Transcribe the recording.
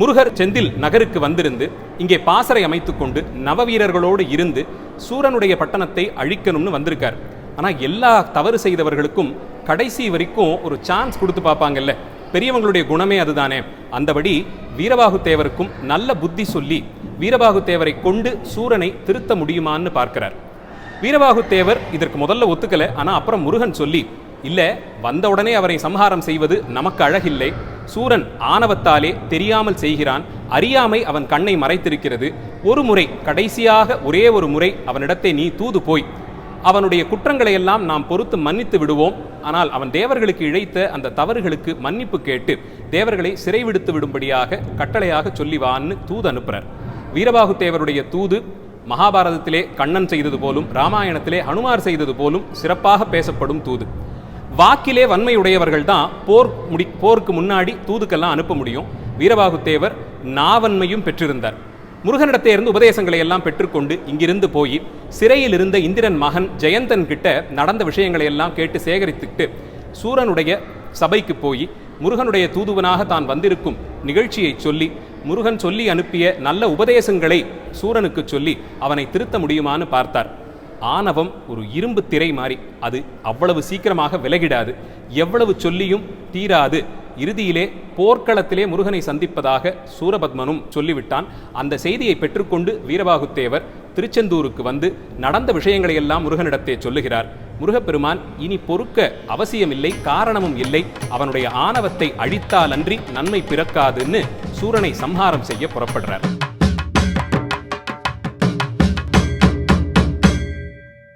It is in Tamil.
முருகர் செந்தில் நகருக்கு வந்திருந்து இங்கே பாசறை அமைத்துக்கொண்டு நவவீரர்களோடு இருந்து சூரனுடைய பட்டணத்தை அழிக்கணும்னு வந்திருக்கார். ஆனால் எல்லா தவறு செய்தவர்களுக்கும் கடைசி வரைக்கும் ஒரு சான்ஸ் கொடுத்து பார்ப்பாங்கல்ல. பெரியவங்களுடைய குணமே அதுதானே. அந்தபடி வீரபாகு தேவருக்கும் நல்ல புத்தி சொல்லி வீரபாகு தேவரை கொண்டு சூரனை திருத்த முடியுமான்னு பார்க்கிறார். வீரபாகு தேவர் இதற்கு முதல்ல ஒத்துக்கல. ஆனா அப்புறம் முருகன் சொல்லி இல்ல வந்த உடனே அவரை சம்ஹாரம் செய்வது நமக்கு அழகில்லை. சூரன் ஆணவத்தாலே தெரியாமல் செய்கிறான். அறியாமை அவன் கண்ணை மறைத்திருக்கிறது. ஒரு முறை கடைசியாக ஒரே ஒரு முறை அவனிடத்தை நீ தூது போய். அவனுடைய குற்றங்களை எல்லாம் நாம் பொறுத்து மன்னித்து விடுவோம். ஆனால் அவன் தேவர்களுக்கு இழைத்த அந்த தவறுகளுக்கு மன்னிப்பு கேட்டு தேவர்களை சிறைவிடுத்து விடும்படியாக கட்டளையாக சொல்லி வான்னு தூது அனுப்புகிறார் வீரபாகு தேவருடைய தூது மகாபாரதத்திலே கண்ணன் செய்தது போலும் ராமாயணத்திலே ஹனுமார் செய்தது போலும் சிறப்பாக பேசப்படும் தூது. வாக்கிலே வன்மையுடையவர்கள் தான் போர் முடி போருக்கு முன்னாடி தூதுக்கெல்லாம் அனுப்ப முடியும். வீரபாகு தேவர் நாவன்மையும் பெற்றிருந்தார். முருகனிடத்தே இருந்து உபதேசங்களை எல்லாம் பெற்றுக்கொண்டு இங்கிருந்து போய் சிறையில் இருந்த இந்திரன் மகன் ஜெயந்தன் கிட்ட நடந்த விஷயங்களை எல்லாம் கேட்டு சேகரித்துட்டு சூரனுடைய சபைக்கு போய் முருகனுடைய தூதுவனாக தான் வந்திருக்கும் நிகழ்ச்சியை சொல்லி முருகன் சொல்லி அனுப்பிய நல்ல உபதேசங்களை சூரனுக்கு சொல்லி அவனை திருத்த முடியுமான்னு பார்த்தார். ஆணவம் ஒரு இரும்பு திரை மாறி. அது அவ்வளவு சீக்கிரமாக விலகிடாது. எவ்வளவு சொல்லியும் தீராது. இறுதியிலே போர்க்களத்திலே முருகனை சந்திப்பதாக சூரபத்மனும் சொல்லிவிட்டான். அந்த செய்தியை பெற்றுக்கொண்டு வீரபாகுத்தேவர் திருச்செந்தூருக்கு வந்து நடந்த விஷயங்களை எல்லாம் முருகனிடத்தே சொல்லுகிறார். முருகப்பெருமான் இனி பொறுக்க அவசியமில்லை காரணமும் இல்லை. அவனுடைய ஆணவத்தை அழித்தாலன்றி நன்மை பிறக்காதுன்னு சூரனை சம்ஹாரம் செய்ய புறப்படுறார்.